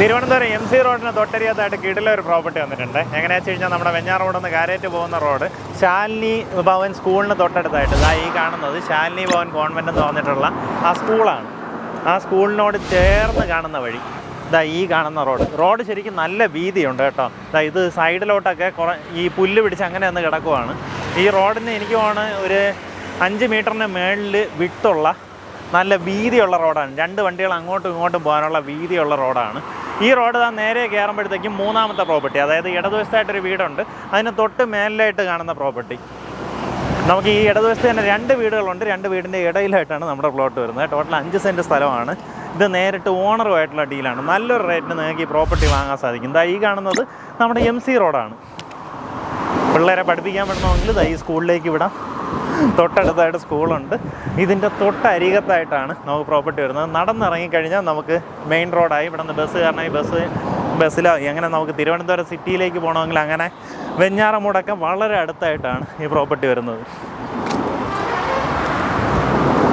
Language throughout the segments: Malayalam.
തിരുവനന്തപുരം എം സി റോഡിന് തൊട്ടരികത്തായിട്ട് കിടിലെ ഒരു പ്രോപ്പർട്ടി വന്നിട്ടുണ്ട്. എങ്ങനെയാണെന്ന് വെച്ച് കഴിഞ്ഞാൽ നമ്മുടെ വെഞ്ഞാർ റോഡിൽ നിന്ന് കാരേറ്റ് പോകുന്ന റോഡ് ശാലിനി ഭവൻ സ്കൂളിന് തൊട്ടടുത്തായിട്ട്. ഇതാ ഈ കാണുന്നത് ശാലിനി ഭവൻ കോൺവെന്റ് എന്ന് പറഞ്ഞിട്ടുള്ള ആ സ്കൂളാണ്. ആ സ്കൂളിനോട് ചേർന്ന് കാണുന്ന വഴി ഇതാ ഈ കാണുന്ന റോഡ്. റോഡ് ശരിക്കും നല്ല വീതിയുണ്ട് കേട്ടോ. ഇതാ ഇത് സൈഡിലോട്ടൊക്കെ കുറേ ഈ പുല്ല് പിടിച്ച് അങ്ങനെ ഒന്ന് കിടക്കുവാണ്. ഈ റോഡിന് എനിക്ക് പോകണ ഒരു അഞ്ച് മീറ്ററിന് മേളിൽ വിട്ടുള്ള നല്ല വീതിയുള്ള റോഡാണ്. രണ്ട് വണ്ടികൾ അങ്ങോട്ടും ഇങ്ങോട്ടും പോകാനുള്ള വീതിയുള്ള റോഡാണ്. ഈ റോഡ് താ നേരെ കയറുമ്പോഴത്തേക്കും മൂന്നാമത്തെ പ്രോപ്പർട്ടി അതായത് ഇടതുവശത്തായിട്ടൊരു വീടുണ്ട്. അതിന് തൊട്ട് മേലിലായിട്ട് കാണുന്ന പ്രോപ്പർട്ടി നമുക്ക് ഈ ഇടതുവശത്ത് തന്നെ രണ്ട് വീടുകളുണ്ട്. രണ്ട് വീടിന്റെ ഇടയിലായിട്ടാണ് നമ്മുടെ പ്ലോട്ട് വരുന്നത്. ടോട്ടൽ അഞ്ച് സെന്റ് സ്ഥലമാണ്. ഇത് നേരിട്ട് ഓണറുമായിട്ടുള്ള ഡീലാണ് നല്ലൊരു റേറ്റിന് നിങ്ങൾക്ക് ഈ പ്രോപ്പർട്ടി വാങ്ങാൻ സാധിക്കും. ഇതാ ഈ കാണുന്നത് നമ്മുടെ എം സി റോഡാണ് പിള്ളേരെ പഠിപ്പിക്കാൻ വിടണമെങ്കിൽ ഇതാ ഈ സ്കൂളിലേക്ക് വിടാം. തൊട്ടടുത്തായിട്ട് സ്കൂളുണ്ട്. ഇതിന്റെ തൊട്ടരികത്തായിട്ടാണ് നമുക്ക് പ്രോപ്പർട്ടി വരുന്നത്. നടന്നിറങ്ങിക്കഴിഞ്ഞാൽ നമുക്ക് മെയിൻ റോഡായി ഇവിടെ നിന്ന് ബസ് കാരണം ഈ ബസ് ബസ്സിലോ എങ്ങനെ നമുക്ക് തിരുവനന്തപുരം സിറ്റിയിലേക്ക് പോകണമെങ്കിൽ അങ്ങനെ വെഞ്ഞാറമൂടൊക്കെ വളരെ അടുത്തായിട്ടാണ് ഈ പ്രോപ്പർട്ടി വരുന്നത്.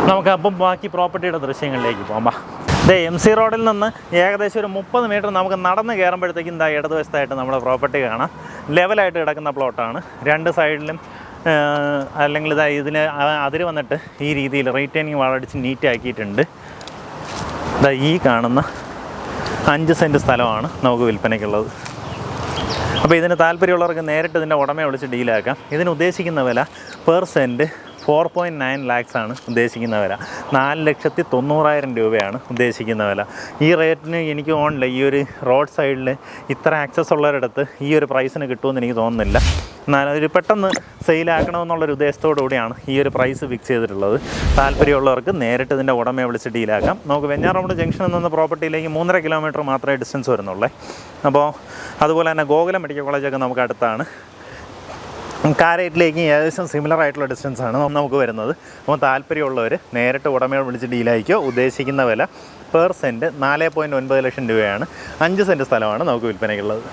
നമുക്ക് അപ്പം ബാക്കി പ്രോപ്പർട്ടിയുടെ ദൃശ്യങ്ങളിലേക്ക് പോകാം. ദേ എം സി റോഡിൽ നിന്ന് ഏകദേശം ഒരു മുപ്പത് മീറ്റർ നമുക്ക് നടന്ന് കയറുമ്പോഴത്തേക്കും ഇതാ ഇടതുവശത്തായിട്ട് നമ്മുടെ പ്രോപ്പർട്ടി കാണാം. ലെവലായിട്ട് കിടക്കുന്ന പ്ലോട്ടാണ് രണ്ട് സൈഡിലും അല്ലെങ്കിൽ ഇതാ ഇതിന് അതിൽ വന്നിട്ട് ഈ രീതിയിൽ റീറ്റൈനിങ് വളടിച്ച് നീറ്റാക്കിയിട്ടുണ്ട് ഇതാ ഈ കാണുന്ന അഞ്ച് സെന്റ് സ്ഥലമാണ് നമുക്ക് വിൽപ്പനയ്ക്കുള്ളത്. അപ്പോൾ ഇതിന് താല്പര്യമുള്ളവർക്ക് നേരിട്ട് ഇതിന്റെ ഉടമയെ വിളിച്ച് ഡീലാക്കാം ഇതിന് ഉദ്ദേശിക്കുന്ന വില per cent four point nine lakhs ആണ് ഉദ്ദേശിക്കുന്ന വില. നാല് ലക്ഷത്തി തൊണ്ണൂറായിരം രൂപയാണ് ഉദ്ദേശിക്കുന്ന വില. ഈ റേറ്റിന് എനിക്ക് തോന്നില്ല ഈ ഒരു റോഡ് സൈഡിൽ ഇത്ര ആക്സസ് ഉള്ളവരടുത്ത് ഈ ഒരു പ്രൈസിന് കിട്ടുമെന്ന് എനിക്ക് തോന്നുന്നില്ല. എന്നാൽ ഒരു പെട്ടെന്ന് സെയിലാക്കണമെന്നുള്ളൊരു ഉദ്ദേശത്തോടു കൂടിയാണ് ഈ ഒരു പ്രൈസ് ഫിക്സ് ചെയ്തിട്ടുള്ളത്. താല്പര്യമുള്ളവർക്ക് നേരിട്ട് ഇതിന്റെ ഉടമയെ വിളിച്ച് ഡീലാക്കാം നമുക്ക് വെഞ്ഞാറമൂട് ജംഗ്ഷനിൽ നിന്ന് പ്രോപ്പർട്ടിയിലേക്ക് മൂന്നര കിലോമീറ്റർ മാത്രമേ ഡിസ്റ്റൻസ് വരുന്നുള്ളൂ. അപ്പോൾ അതുപോലെ തന്നെ ഗോകുലം മെഡിക്കൽ കോളേജൊക്കെ നമുക്ക് അടുത്താണ്. കാരേറ്റിലേക്ക് ഏകദേശം സിമിലർ ആയിട്ടുള്ള ഡിസ്റ്റൻസ് ആണ് നമുക്ക് വരുന്നത്. അപ്പോൾ താല്പര്യമുള്ളവർ നേരിട്ട് ഉടമയോട് വിളിച്ച് ഡീലായിക്കോ ഉദ്ദേശിക്കുന്ന വില പെർ സെന്റ് നാല് പോയിന്റ് ഒൻപത് ലക്ഷം രൂപയാണ്. അഞ്ച് സെന്റ് സ്ഥലമാണ് നമുക്ക് വിൽപ്പനയ്ക്കുള്ളത്.